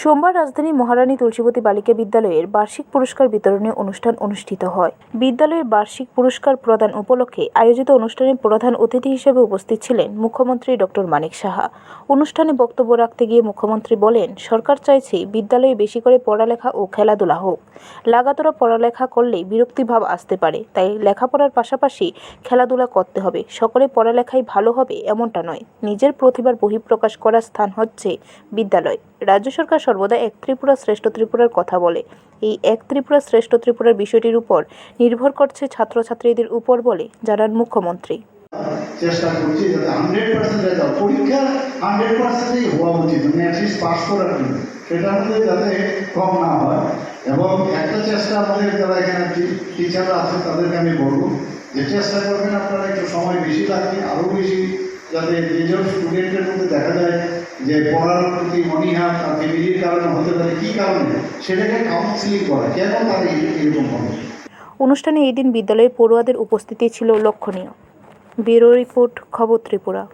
সোমবার রাজধানী মহারানী তুলসীবতী বালিকা বিদ্যালয়ের বার্ষিক পুরস্কার বিতরণী অনুষ্ঠান অনুষ্ঠিত হয়। বিদ্যালয়ের বার্ষিক পুরস্কার প্রদান উপলক্ষে আয়োজিত অনুষ্ঠানে প্রধান অতিথি হিসেবে উপস্থিত ছিলেন মুখ্যমন্ত্রী ডক্টর মানিক সাহা। অনুষ্ঠানে বক্তব্য রাখতে গিয়ে মুখ্যমন্ত্রী বলেন, সরকার চাইছে বিদ্যালয়ে বেশি করে পড়ালেখা ও খেলাধুলা হোক। লাগাতার পড়ালেখা করলেই বিরক্তিভাব আসতে পারে, তাই লেখাপড়ার পাশাপাশি খেলাধুলা করতে হবে। সকলে পড়ালেখায় ভালো হবে এমনটা নয়, নিজের প্রতিভার বহিঃপ্রকাশ করার স্থান হচ্ছে বিদ্যালয়। রাজ্য সরকার সর্বদা এক ত্রিপুরা শ্রেষ্ঠ ত্রিপুরার কথা বলে। এই এক ত্রিপুরা শ্রেষ্ঠ ত্রিপুরার বিষয়টির উপর নির্ভর করছে ছাত্রছাত্রীদের উপর বলে জানান মুখ্যমন্ত্রী। চেষ্টা করছি যাতে হান্ড্রেড পার্সেন্ট রেজাল্ট, পরীক্ষা হান্ড্রেড হওয়া উচিত মানে অ্যাটলিস্ট পাস করার জন্য। যাতে কম না হয়। এবং একটা চেষ্টা আমাদের যারা এখানে টিচাররা আছে, তাদেরকে আমি বলব যে চেষ্টা করবেন আপনারা একটু সময় বেশি লাগবে, আরও বেশি যাতে যেসব স্টুডেন্টের মধ্যে দেখা যায় যে পড়ার প্রতি মনিহা তার ফ্যামিলির কারণে হতে পারে, কী কারণে? সেটাকে কাউন্সিলিং করা। কেন তারা এরকম হবে? অনুষ্ঠানে এই দিন বিদ্যালয়ে পড়ুয়াদের উপস্থিতি ছিল লক্ষণীয়। ব্যুরো রিপোর্ট, খবর ত্রিপুরা।